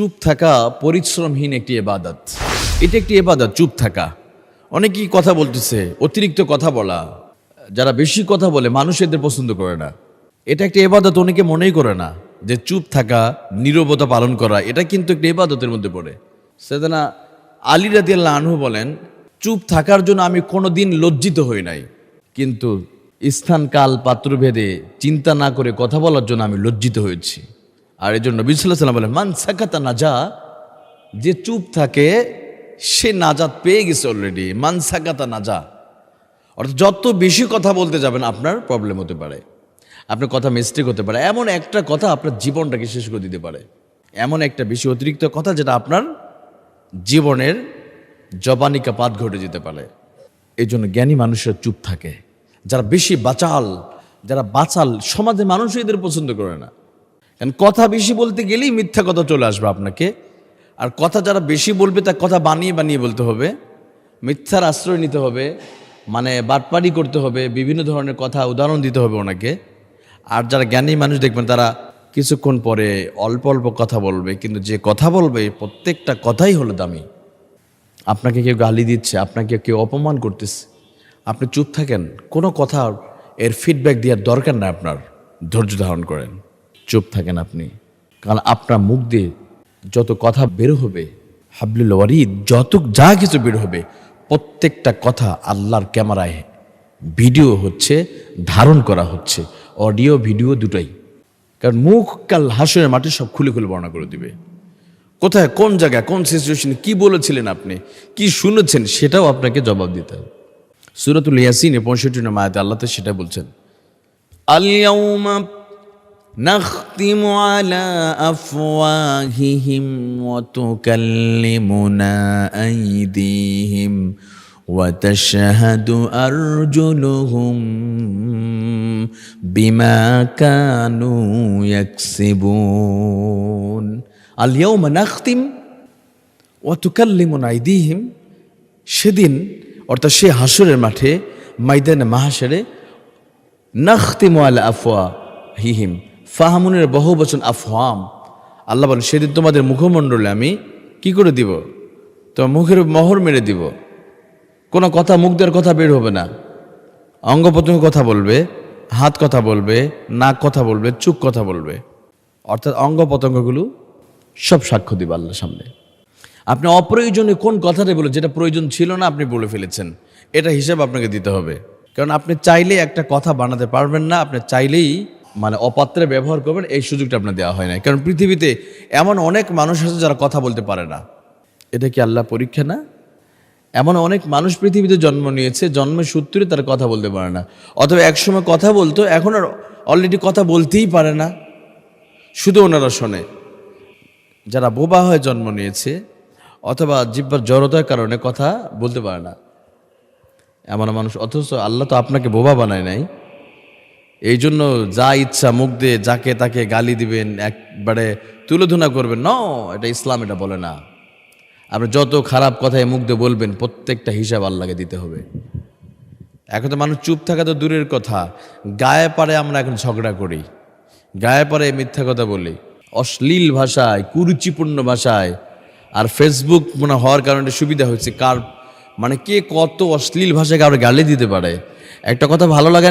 চুপ থাকা পরিশ্রমহীন একটি এবাদত। এটা একটি এবাদত, চুপ থাকা। অনেকেই কথা বলতেছে, অতিরিক্ত কথা বলা। যারা বেশি কথা বলে, মানুষ এদের পছন্দ করে না। এটা একটা এবাদত, অনেকে মনেই করে না যে চুপ থাকা, নীরবতা পালন করা, এটা কিন্তু একটা এবাদতের মধ্যে পড়ে। সেদানা আলী রাদিয়াল্লাহ আনহু বলেন, চুপ থাকার জন্য আমি কোনো দিন লজ্জিত হই নাই। কিন্তু স্থান কাল পাত্রভেদে চিন্তা না করে কথা বলার জন্য আমি লজ্জিত হয়েছি। আর এই জন্য বিসাল্লাহ সাল্লাম বলেন, মান সাকাতা নাজা যে চুপ থাকে, সে নাজাত পেয়ে গেছে অলরেডি মান সাকাতা নাজা। অর্থাৎ যত বেশি কথা বলতে যাবেন, আপনার প্রবলেম হতে পারে। আপনার কথা মিস্টেক হতে পারে। এমন একটা কথা আপনার জীবনটাকে শেষ করে দিতে পারে। এমন একটা বেশি অতিরিক্ত কথা যেটা আপনার জীবনের জবানিকা পাত ঘটে যেতে পারে। এই জন্য জ্ঞানী মানুষের চুপ থাকে। যারা বেশি বাচাল, যারা বাচাল সমাজে মানুষ এদের পছন্দ করে না। কারণ কথা বেশি বলতে গেলেই মিথ্যা কথা চলে আসবে আপনাকে। আর কথা যারা বেশি বলবে, তার কথা বানিয়ে বানিয়ে বলতে হবে। মিথ্যার আশ্রয় নিতে হবে মানে বাটপাড়ি করতে হবে, বিভিন্ন ধরনের কথা উদাহরণ দিতে হবে ওনাকে। আর যারা জ্ঞানী মানুষ দেখবেন, তারা কিছুক্ষণ পরে অল্প অল্প কথা বলবে, কিন্তু যে কথা বলবে, প্রত্যেকটা কথাই হলো দামি। আপনাকে কেউ গালি দিচ্ছে, আপনাকে কেউ অপমান করতেছে। আপনি চুপ থাকেন, কোনো কথা এর ফিডব্যাক দেওয়ার দরকার না আপনার। ধৈর্য ধারণ করেন। চুপ থাকেন আপনি। কারণ আপনার মুখ দিয়ে যত কথা বের হবে, হাবলুল ওয়ারিদ, যত যা কিছু বের হবে, প্রত্যেকটা কথা আল্লাহর ক্যামেরায় ভিডিও হচ্ছে, ধারণ করা হচ্ছে, অডিও, ভিডিও দুটাই। কারণ মুখ, কাল হাসনের মাঠে সব খুলে খুলে বর্ণনা করে দিবে। কোথায়, কোন জায়গায়, কোন সিচুয়েশনে কি বলেছিলেন আপনি, কি শুনেছেন, সেটাও আপনাকে জবাব দিতে হবে। সুরাতুল ইয়াসিনে পঁয়ষট্টি নামায়াতে আল্লাহ সেটা বলছেন আলিয়াউমা নাখ نختم على أفواههم وتكلمنا أيديهم وتشهد أرجلهم بما كانوا يكسبون اليوم نختم ওয়াতুকাল্লিমুন আইদিহিম সেদিন অর্থাৎ সে হাসরের মাঠে মাইদানে মাহাসরে নাখতিমু আল আফওয়া হিহিম ফাহামুনের বহু বচন আফহাম। আল্লাহ বলেন, সেদিন তোমাদের মুখমণ্ডলে আমি কি করে দিব? তোমার মুখের মোহর মেরে দিব। কোনো কথা, মুখ দেওয়ার কথা বের হবে না। অঙ্গ কথা বলবে, হাত কথা বলবে, নাক কথা বলবে চুপ কথা বলবে। অর্থাৎ অঙ্গ প্রত্যঙ্গগুলো সব সাক্ষ্য দিবে আল্লাহর সামনে। আপনি অপ্রয়োজনে কোন কথাটা বলে, যেটা প্রয়োজন ছিল না, আপনি বলে ফেলেছেন। এটা হিসাব আপনাকে দিতে হবে। কারণ আপনি চাইলেই একটা কথা বানাতে পারবেন না, আপনি চাইলেই মানে অপাত্রে ব্যবহার করবেন, এই সুযোগটা আপনার দেওয়া হয় না কারণ পৃথিবীতে এমন অনেক মানুষ আছে যারা কথা বলতে পারে না। এটা কি আল্লাহ পরীক্ষা না? এমন অনেক মানুষ পৃথিবীতে জন্ম নিয়েছে, জন্মের সূত্রে তারা কথা বলতে পারে না। অথবা একসময় কথা বলতো, এখন আর অলরেডি কথা বলতেই পারে না। শুধু ওনারা শোনে। যারা বোবা হয়ে জন্ম নিয়েছে, অথবা জিব্বার জড়তার কারণে কথা বলতে পারে না। এমন মানুষ, অথচ আল্লাহ তো আপনাকে বোবা বানায় নাই। এই জন্য যা ইচ্ছা মুখ দিয়ে যাকে তাকে গালি দিবেন, একবারে তুলোধনা করবেন। ন, এটা ইসলাম, এটা বলে না। আপনি যত খারাপ কথায় মুখ দিয়ে বলবেন, প্রত্যেকটা হিসাব আল্লাহকে দিতে হবে। এখন তো মানুষ চুপ থাকা তো দূরের কথা। গায়ে পারে আমরা এখন ঝগড়া করি। গায়ে পারে মিথ্যা কথা বলি। অশ্লীল ভাষায়, কুরুচিপূর্ণ ভাষায়। আর ফেসবুক মনে হওয়ার কারণে সুবিধা হয়েছে। কার মানে কে কত অশ্লীল ভাষায় কারও গালি দিতে পারে? একটা কথা ভালো লাগে